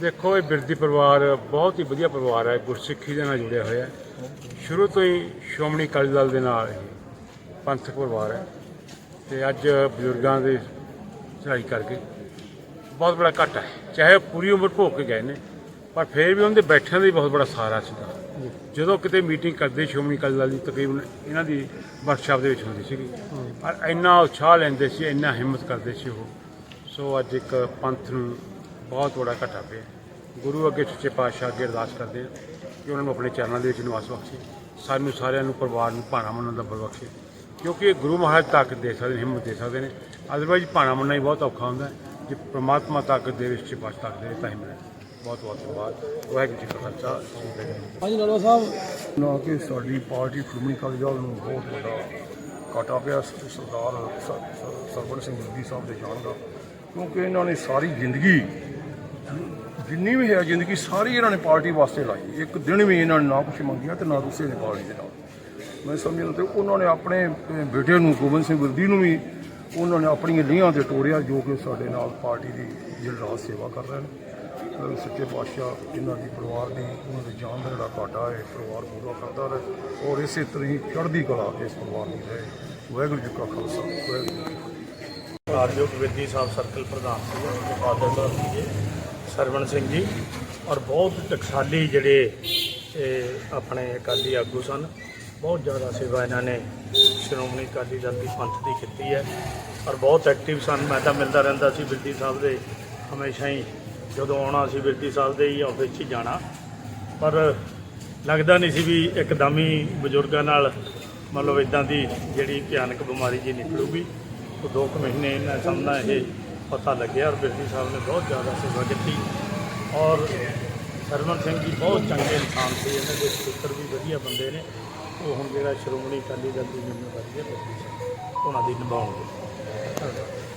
ਦੇਖੋ ਇਹ ਬਿਰਦੀ ਪਰਿਵਾਰ ਬਹੁਤ ਹੀ ਵਧੀਆ ਪਰਿਵਾਰ ਹੈ ਗੁਰਸਿੱਖੀ ਦੇ ਨਾਲ ਜੁੜਿਆ ਹੋਇਆ ਹੈ। ਸ਼ੁਰੂ ਤੋਂ ਹੀ ਸ਼੍ਰੋਮਣੀ ਅਕਾਲੀ ਦਲ ਦੇ ਨਾਲ ਇਹ ਪੰਥਕ ਪਰਿਵਾਰ ਹੈ ਤੇ ਅੱਜ ਬਜ਼ੁਰਗਾਂ ਦੇ ਚੜ੍ਹਾਈ ਕਰਕੇ ਬਹੁਤ ਬੜਾ ਘਾਟਾ ਹੈ। ਚਾਹੇ ਪੂਰੀ ਉਮਰ ਭੋਗ ਕੇ ਗਏ ਨੇ ਪਰ ਫਿਰ ਵੀ ਉਹਨਾਂ ਦੇ ਬੈਠਣ ਦਾ ਬਹੁਤ ਬੜਾ ਸਹਾਰਾ ਸੀਗਾ ਜਦੋਂ ਕਿਤੇ ਮੀਟਿੰਗ ਕਰਦੇ ਸ਼੍ਰੋਮਣੀ ਅਕਾਲੀ ਦਲ ਦੀ ਤਕਰੀਬਨ ਇਹਨਾਂ ਦੀ ਵਰਕਸ਼ਾਪ ਦੇ ਵਿੱਚ ਹੁੰਦੀ ਸੀਗੀ। ਪਰ ਇੰਨਾ ਉਤਸ਼ਾਹ ਲੈਂਦੇ ਸੀ ਇੰਨਾ ਹਿੰਮਤ ਕਰਦੇ ਸੀ ਉਹ। ਸੋ ਅੱਜ ਇੱਕ ਪੰਥ ਨੂੰ ਬਹੁਤ ਬੜਾ ਘਾਟਾ ਪਿਆ। ਗੁਰੂ ਅੱਗੇ ਸੱਚੇ ਪਾਤਸ਼ਾਹ ਅੱਗੇ ਅਰਦਾਸ ਕਰਦੇ ਹਾਂ ਕਿ ਉਹਨਾਂ ਨੂੰ ਆਪਣੇ ਚਰਨਾਂ ਦੇ ਵਿੱਚ ਨਿਵਾਸ ਬਖਸ਼ੇ। ਸਾਨੂੰ ਸਾਰਿਆਂ ਨੂੰ ਪਰਿਵਾਰ ਨੂੰ ਭਾਣਾ ਮੰਨਣ ਦਾ ਬਲ ਬਖਸ਼ੇ। ਕਿਉਂਕਿ ਇਹ ਗੁਰੂ ਮਹਾਰਾਜ ਤਾਕਤ ਦੇ ਸਕਦੇ ਨੇ ਹਿੰਮਤ ਦੇ ਸਕਦੇ ਨੇ। ਅਦਰਵਾਈਜ਼ ਭਾਣਾ ਮੰਨਣਾ ਹੀ ਬਹੁਤ ਔਖਾ ਹੁੰਦਾ। ਹੈ ਜੇ ਪ੍ਰਮਾਤਮਾ ਤਾਕਤ ਦੇ ਵਿੱਚ ਪਾਤਸ਼ਾਹ ਤਾਕਤ ਦੇ ਤਾਂ ਹੀ ਮਿਲੇ। ਬਹੁਤ ਬਹੁਤ ਧੰਨਵਾਦ। ਵਾਹਿਗੁਰੂ ਜੀ ਕਾ ਖਾਲਸਾ। ਜੀ। ਹਾਂਜੀ ਨਲਵਾ ਸਾਹਿਬ। ਨਾ ਕਿ ਸਾਡੀ ਪਾਰਟੀ ਸ਼੍ਰੋਮਣੀ ਅਕਾਲੀ ਦਲ ਨੂੰ ਬਹੁਤ ਵੱਡਾ ਘਾਟਾ ਪਿਆ। ਸਰਦਾਰ ਸਰਵਣ ਸਿੰਘ ਮੋਦੀ ਸਾਹਿਬ ਦੇ ਜਾਣ ਦਾ। ਕਿਉਂਕਿ ਇਹਨਾਂ ਨੇ ਸਾਰੀ ਜ਼ਿੰਦਗੀ ਜਿੰਨੀ ਵੀ ਹੈ ਜ਼ਿੰਦਗੀ, ਸਾਰੀ ਇਹਨਾਂ ਨੇ ਪਾਰਟੀ ਵਾਸਤੇ ਲਾਈ। ਇੱਕ ਦਿਨ ਵੀ ਇਹਨਾਂ ਨੇ ਨਾ ਕੁਛ ਮੰਗਿਆ ਤੇ ਨਾ ਦੂਸਰੇ ਨੇ ਪਾਰਟੀ ਦੇ ਨਾਲ। ਮੈਂ ਸਮਝਦਾ ਤੇ ਉਹਨਾਂ ਨੇ ਆਪਣੇ ਬੇਟੇ ਨੂੰ, ਗੋਬਿੰਦ ਸਿੰਘ ਗੁਰਦੀ ਨੂੰ ਵੀ ਉਹਨਾਂ ਨੇ ਆਪਣੀਆਂ ਲੀਹਾਂ ਤੇ ਤੋੜਿਆ ਜੋ ਕਿ ਸਾਡੇ ਨਾਲ ਪਾਰਟੀ ਦੀ ਜਿਹੜਾ ਸੇਵਾ ਕਰ ਰਹੇ ਨੇ। ਸੱਚੇ ਪਾਤਸ਼ਾਹ, ਇਹਨਾਂ ਦੀ ਪਰਿਵਾਰ ਦੀ, ਉਹਨਾਂ ਦੇ ਜਾਨ ਦਾ ਜਿਹੜਾ ਘਾਟਾ ਹੈ ਪਰਿਵਾਰ ਪੂਰਾ ਕਰਦਾ ਰਹੇ ਔਰ ਇਸੇ ਤਰ੍ਹਾਂ ਹੀ ਚੜ੍ਹਦੀ ਕਲਾ ਇਸ ਪਰਿਵਾਰ ਦੀ ਰਹੇ। ਵਾਹਿਗੁਰੂ ਜੀ ਕਾ ਖਾਲਸਾ, ਵਾਹਿਗੁਰੂ ਜੀ ਕੀ ਫਤਿਹ। ਰਾਜਯੋਗ ਵਿਧੀ ਸਾਹਿਬ ਸਰਕਲ ਪ੍ਰਧਾਨ ਸੀ ਫਾਦਰ ਸਾਹਿਬ ਸੀਗੇ ਸਰਵਣ ਸਿੰਘ ਜੀ ਔਰ ਬਹੁਤ ਟਕਸਾਲੀ ਜਿਹੜੇ ਇਹ ਆਪਣੇ ਅਕਾਲੀ ਆਗੂ ਸਨ, ਬਹੁਤ ਜ਼ਿਆਦਾ ਸੇਵਾ ਇਹਨਾਂ ਨੇ ਸ਼੍ਰੋਮਣੀ ਅਕਾਲੀ ਦਲ ਦੀ ਪੰਥ ਦੀ ਕੀਤੀ ਹੈ ਔਰ ਬਹੁਤ ਐਕਟਿਵ ਸਨ। ਮੈਂ ਤਾਂ ਮਿਲਦਾ ਰਹਿੰਦਾ ਸੀ ਵਿਧੀ ਸਾਹਿਬ ਦੇ ਹਮੇਸ਼ਾ ਹੀ, ਜਦੋਂ ਆਉਣਾ ਸੀ ਵਿਧੀ ਸਾਹਿਬ ਦੇ ਹੀ ਆਫਿਸ 'ਚ ਹੀ ਜਾਣਾ। ਪਰ ਲੱਗਦਾ ਨਹੀਂ ਸੀ ਵੀ ਇੱਕਦਮ ਹੀ ਬਜ਼ੁਰਗਾਂ ਨਾਲ ਮਤਲਬ ਇਦਾਂ ਦੀ ਜਿਹੜੀ ਭਿਆਨਕ ਬਿਮਾਰੀ ਜੀ ਨਿਕਲੂਗੀ। ਉਹ ਦੋ ਕੁ ਮਹੀਨੇ ਇਹਨਾਂ ਸਾਹਮਣਾ ਇਹ ਪਤਾ ਲੱਗਿਆ ਔਰ ਬਿਰਦੀ ਸਾਹਿਬ ਨੇ ਬਹੁਤ ਜ਼ਿਆਦਾ ਸੇਵਾ ਕੀਤੀ ਔਰ ਸਰਵਨ ਸਿੰਘ ਜੀ ਬਹੁਤ ਚੰਗੇ ਇਨਸਾਨ ਸੀ, ਇਹਨਾਂ ਦੇ ਸਪੀਕਰ ਵੀ ਵਧੀਆ ਬੰਦੇ ਨੇ। ਉਹ ਹੁਣ ਜਿਹੜਾ ਸ਼੍ਰੋਮਣੀ ਅਕਾਲੀ ਦਲ ਦੀ ਜ਼ਿੰਮੇਵਾਰੀ ਹੈ ਬਿਰਦੀ ਸਾਹਿਬ, ਉਹਨਾਂ ਦੀ ਨਿਭਾਉਣਗੇ ਧੰਨਵਾਦ।